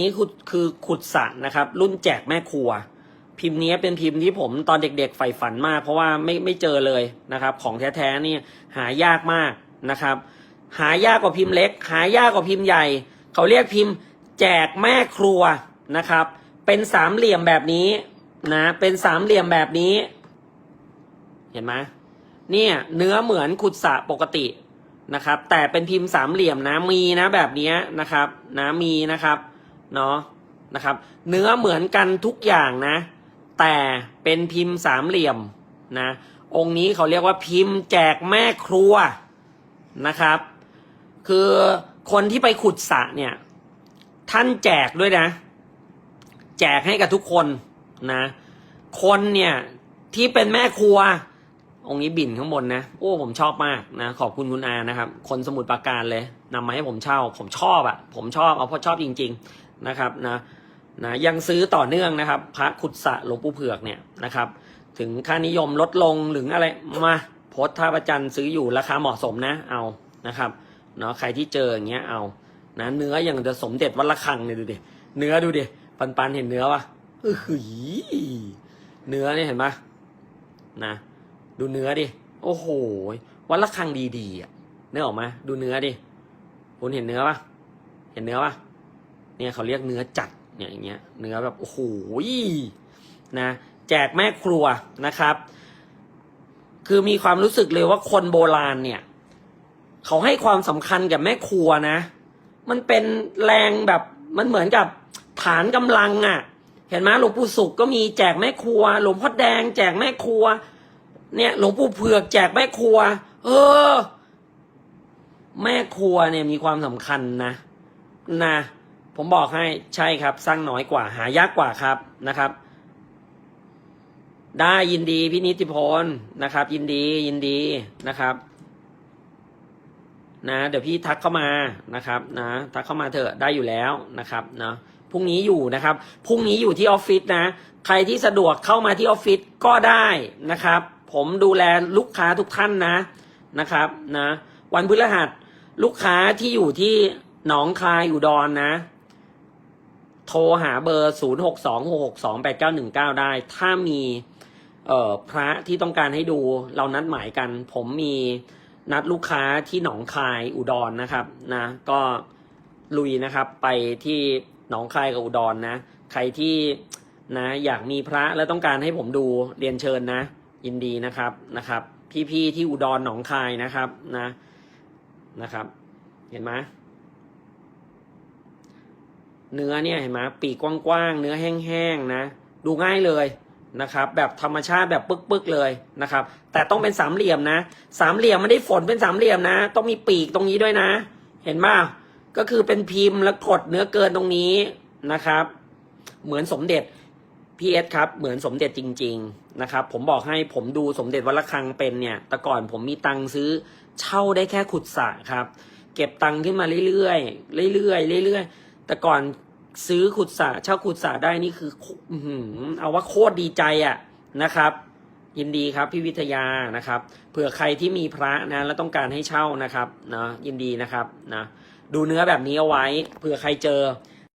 นี้คือคือขุดสระนะครับ รุ่นแจกแม่ครัว พิมพ์นี้เป็นพิมพ์ที่ผมตอนเด็กๆใฝ่ฝันมาก เพราะว่าไม่ไม่เจอเลยนะครับ ของแท้ๆนี่หายากมากนะครับ หายากกว่าพิมพ์เล็ก หายากกว่าพิมพ์ใหญ่ เขาเรียกพิมพ์แจกแม่ครัวนะครับ เป็นสามเหลี่ยมแบบนี้นะ เป็นสามเหลี่ยมแบบนี้ เห็นไหมเนี่ยเนื้อเหมือนขุดสระปกตินะครับ แต่เป็นพิมพ์สามเหลี่ยมนะมีนะแบบนี้นะครับนะมีนะครับ เนาะนะครับ เนื้อเหมือนกันทุกอย่างนะ แต่เป็นพิมพ์สามเหลี่ยมนะ องค์นี้เขาเรียกว่าพิมพ์แจกแม่ครัวนะครับ คือคนที่ไปขุดสระเนี่ย ท่านแจกด้วยนะ แจกให้กับทุกคนนะ คนเนี่ยที่เป็นแม่ครัว องค์นี้บินข้างบนนะ โอ้ผมชอบมากนะ ขอบคุณคุณอานะครับ คนสมุดปราการเลยนำมาให้ผมเช่า ผมชอบอะ่ะ ผมชอบเอาเพราะชอบจริง ๆ นะครับนะนะยังซื้อต่อเนื่องนะครับ พระขุดสะหลวงปู่เผือกเนี่ยนะครับ ถึงค่านิยมลดลงหรืออะไรมาโพสท่าประจันซื้ออยู่ราคาเหมาะสมนะเอานะครับเนาะใครที่เจออย่างเงี้ยเอานะเนื้ออย่างจะสมเด็จวัดระฆังเนี่ยดูดิเนื้อดูดิปันปันเห็นเนื้อปะเออหือเนื้อเนี่ยเห็นปะนะ ดูเนื้อดิ โอ้โหวันละครั้งดีๆอะเนื้อออกมา ดูเนื้อดิคุณเห็นเนื้อปะเห็นเนื้อปะ เนี่ยเขาเรียกเนื้อจัดเนี่ยอย่างเงี้ยเนื้อแบบโอ้โหนะแจกแม่ครัวนะครับ คือมีความรู้สึกเลยว่าคนโบราณเนี่ย เขาให้ความสำคัญกับแม่ครัวนะ มันเป็นแรงแบบมันเหมือนกับฐานกำลังอะ่ะ เห็นไหมหลวงปู่สุขก็มีแจกแม่ครัว หลวงพ่อแดง แจกแม่ครัว เนี่ย หลวงปู่เผือก แจกแม่ครัว เออ แม่ครัวเนี่ยมีความสำคัญนะนะ ผมบอกให้ใช่ครับ สร้างน้อยกว่าหายากกว่าครับนะครับ ได้ยินดีพี่นิติพลนะครับ ยินดียินดีนะครับ นะ เดี๋ยวพี่ทักเข้ามานะครับ นะทักเข้ามาเถอะได้อยู่แล้วนะครับเนาะพรุ่งนี้อยู่นะครับพรุ่งนี้อยู่ที่ออฟฟิศนะ ใครที่สะดวกเข้ามาที่ออฟฟิศก็ได้นะครับ ผมดูแลลูกค้าทุกท่านนะนะครับนะ วันพฤหัสลูกค้าที่อยู่ที่หนองคายอุดรนนะ โทรหาเบอร์ 0 6 2 6 6 2 8 9 1 9 ได้ ถ้ามีเอ่อพระที่ต้องการให้ดูเรานัดหมายกัน ผมมีนัดลูกค้าที่หนองคายอุดรนะครับนะ ก็ลุยนะครับไปที่หนองคายกับอุดรนะใครที่นะอยากมีพระแล้วต้องการให้ผมดูเรียนเชิญนะ ยินดีนะครับนะครับ พี่ๆที่อุดรหนองคายนะครับนะนะครับ เห็นไหม เนื้อเนี่ยเห็นไหมปีกกว้างๆ เนื้อแห้งๆนะ ดูง่ายเลยนะครับ แบบธรรมชาติแบบปึกๆเลยนะครับ แต่ต้องเป็นสามเหลี่ยมนะ สามเหลี่ยมไม่ได้ฝนเป็นสามเหลี่ยมนะ ต้องมีปีกตรงนี้ด้วยนะ เห็นไหมก็คือเป็นพิมพ์แล้วกดเนื้อเกินตรงนี้นะครับ เหมือนสมเด็จพีเอสครับ เหมือนสมเด็จจริง ๆนะครับ ผมบอกให้ผมดูสมเด็จวัดระฆังเป็นเนี่ยแต่ก่อนผมมีตังค์ซื้อเช่าได้แค่ขุดสระครับ เก็บตังค์ขึ้นมาเรื่อยๆเรื่อยๆเรื่อยๆแต่ก่อน ซื้อขุดสระเช่าขุดสระได้นี่คือหือเอาว่าโคตรดีใจอะ่ะนะครับ ยินดีครับพี่วิทยานะครับ เผื่อใครที่มีพระนะแล้วต้องการให้เช่านะครับเนาะยินดีนะครับนะดูเนื้อแบบนี้เอาไว้เผื่อใครเจอ